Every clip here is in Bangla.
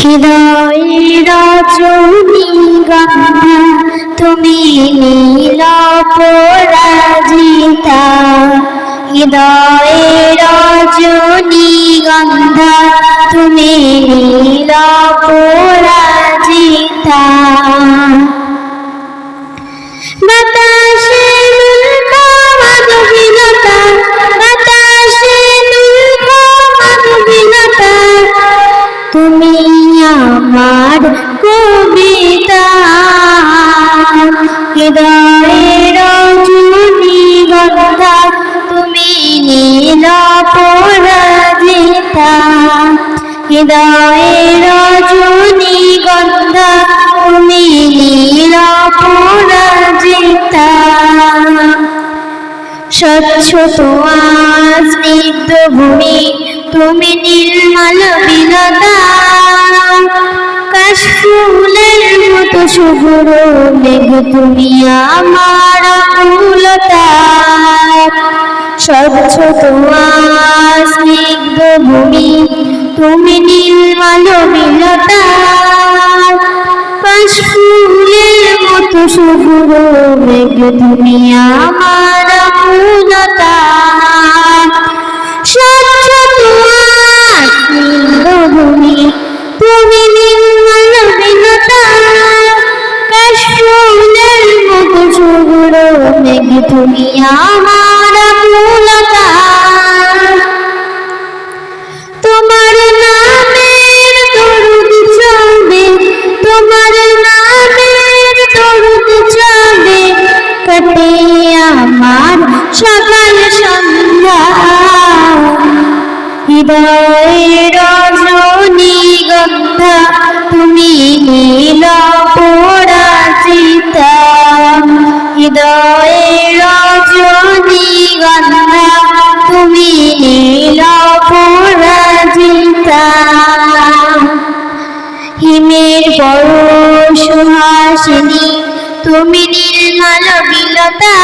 হৃদয়ের রজনী গন্ধা তুমি নীল পরাজিতা হৃদয়ের রজনী গন্ধা তুমি নীল পরাজিতা আমার কবিতা। হৃদয়ের গন্ধা তুমি নীল পরাজিতা। হৃদয়ের রজনী গন্ধা তুমি নীল পরাজিতা। স্বচ্ছ তোমার স্নিগ্ধ ভূমি তুমি নির্মল বিলতা কাশফুলের মতো শুভ্র মেঘ তুমি আমার মূলতা স্বচ্ছ তোমার স্নিগ্ধ ভূমি, তুমি নির্মল বিলতা কাশফুলের মতো শুভ্র মেঘ তুমি আমার তুমি আমার তোমার নামের দরুদ চলবে তোমার নামের দরুদ চলবে কাটে আমার সকাল সন্ধ্যা। হৃদয়ের রজনী গন্ধা, তুমি নীল পরাজিতা হৃদয়ের হিমের বড় সুহাসিনী তুমি নির্মল বিলতা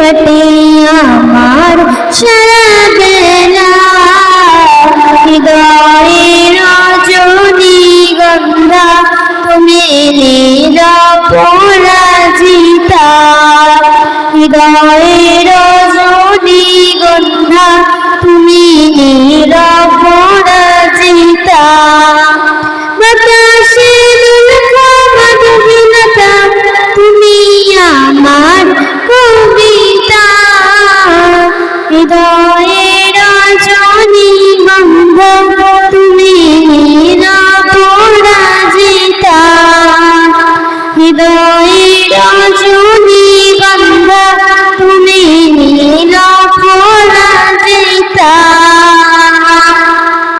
কাটে আমার সারা বেলা হৃদয়ের রজনী গন্ধা তুমি নীল পরাজিতা। হৃদয়ের রজনী গন্ধা তুমি নীল